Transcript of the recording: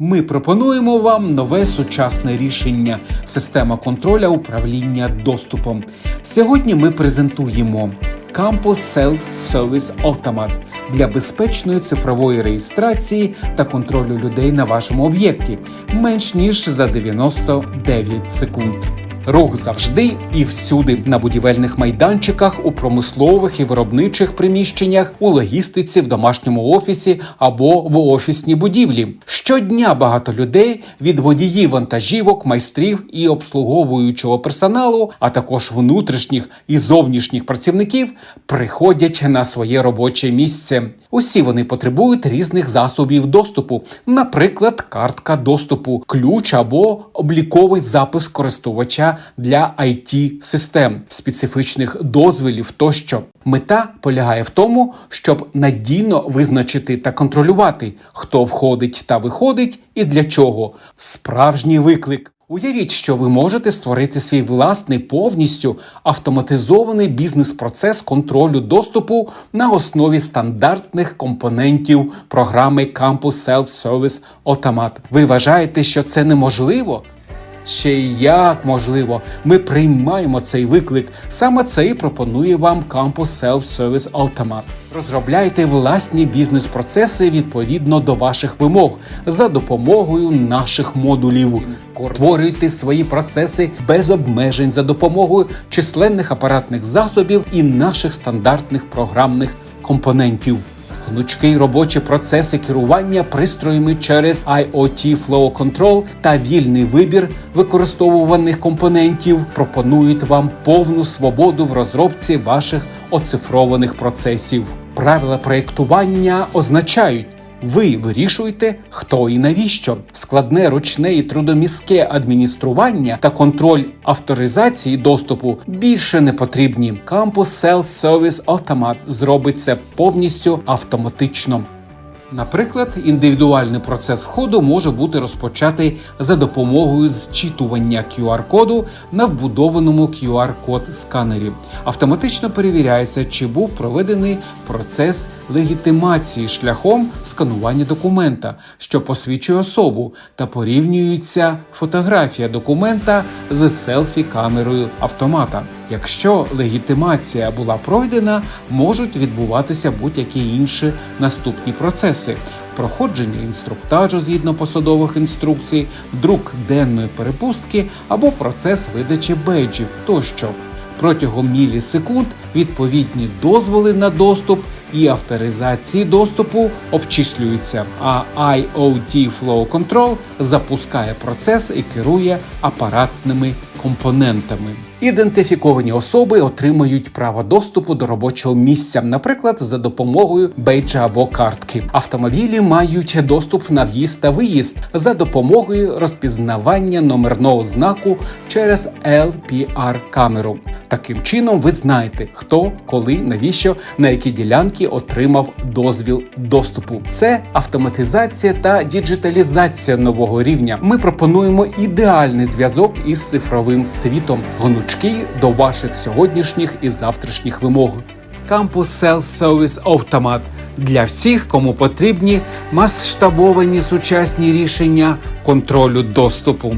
Ми пропонуємо вам нове сучасне рішення система контроля управління доступом. Сьогодні ми презентуємо Campus Self Service Automat для безпечної цифрової реєстрації та контролю людей на вашому об'єкті менш ніж за 99 секунд. Рух завжди і всюди на будівельних майданчиках, у промислових і виробничих приміщеннях, у логістиці, в домашньому офісі або в офісній будівлі. Щодня багато людей від водіїв вантажівок, майстрів і обслуговуючого персоналу, а також внутрішніх і зовнішніх працівників, приходять на своє робоче місце. Усі вони потребують різних засобів доступу, наприклад, картка доступу, ключ або обліковий запис користувача для it систем, специфічних дозволів тощо. Мета полягає в тому, щоб надійно визначити та контролювати, хто входить та виходить, і для чого. Справжній виклик. Уявіть, що ви можете створити свій власний повністю автоматизований бізнес-процес контролю доступу на основі стандартних компонентів програми Campus Self-Service Automat. Ви вважаєте, що це неможливо? Ще як можливо, ми приймаємо цей виклик. Саме це і пропонує вам Campus Self-Service Automat. Розробляйте власні бізнес-процеси відповідно до ваших вимог за допомогою наших модулів. Створюйте свої процеси без обмежень за допомогою численних апаратних засобів і наших стандартних програмних компонентів. Гнучкий робочі процеси керування пристроями через IoT Flow Control та вільний вибір використовуваних компонентів пропонують вам повну свободу в розробці ваших оцифрованих процесів. Правила проєктування означають. Ви вирішуєте, хто і навіщо. Складне ручне і трудоміське адміністрування та контроль авторизації доступу більше не потрібні. Campus Self Service Automat зробить це повністю автоматично. Наприклад, індивідуальний процес входу може бути розпочатий за допомогою зчитування QR-коду на вбудованому QR-код сканері. Автоматично перевіряється, чи був проведений процес легітимації шляхом сканування документа, що посвідчує особу, та порівнюється фотографія документа з селфі-камерою автомата. Якщо легітимація була пройдена, можуть відбуватися будь-які інші наступні процеси: проходження інструктажу згідно посадових інструкцій, друк денної перепустки або процес видачі бейджів тощо. Протягом мілісекунд відповідні дозволи на доступ і авторизації доступу обчислюються, а IoT Flow Control запускає процес і керує апаратними компонентами. Ідентифіковані особи отримують право доступу до робочого місця, наприклад, за допомогою бейджа або картки. Автомобілі мають доступ на в'їзд та виїзд за допомогою розпізнавання номерного знаку через LPR-камеру. Таким чином, ви знаєте, хто, коли, навіщо, на які ділянки отримав дозвіл доступу. Це автоматизація та діджиталізація нового рівня. Ми пропонуємо ідеальний зв'язок із цифровим світом, гнучкий до ваших сьогоднішніх і завтрашніх вимог. Campus Self Service Automat для всіх, кому потрібні масштабовані сучасні рішення контролю доступу.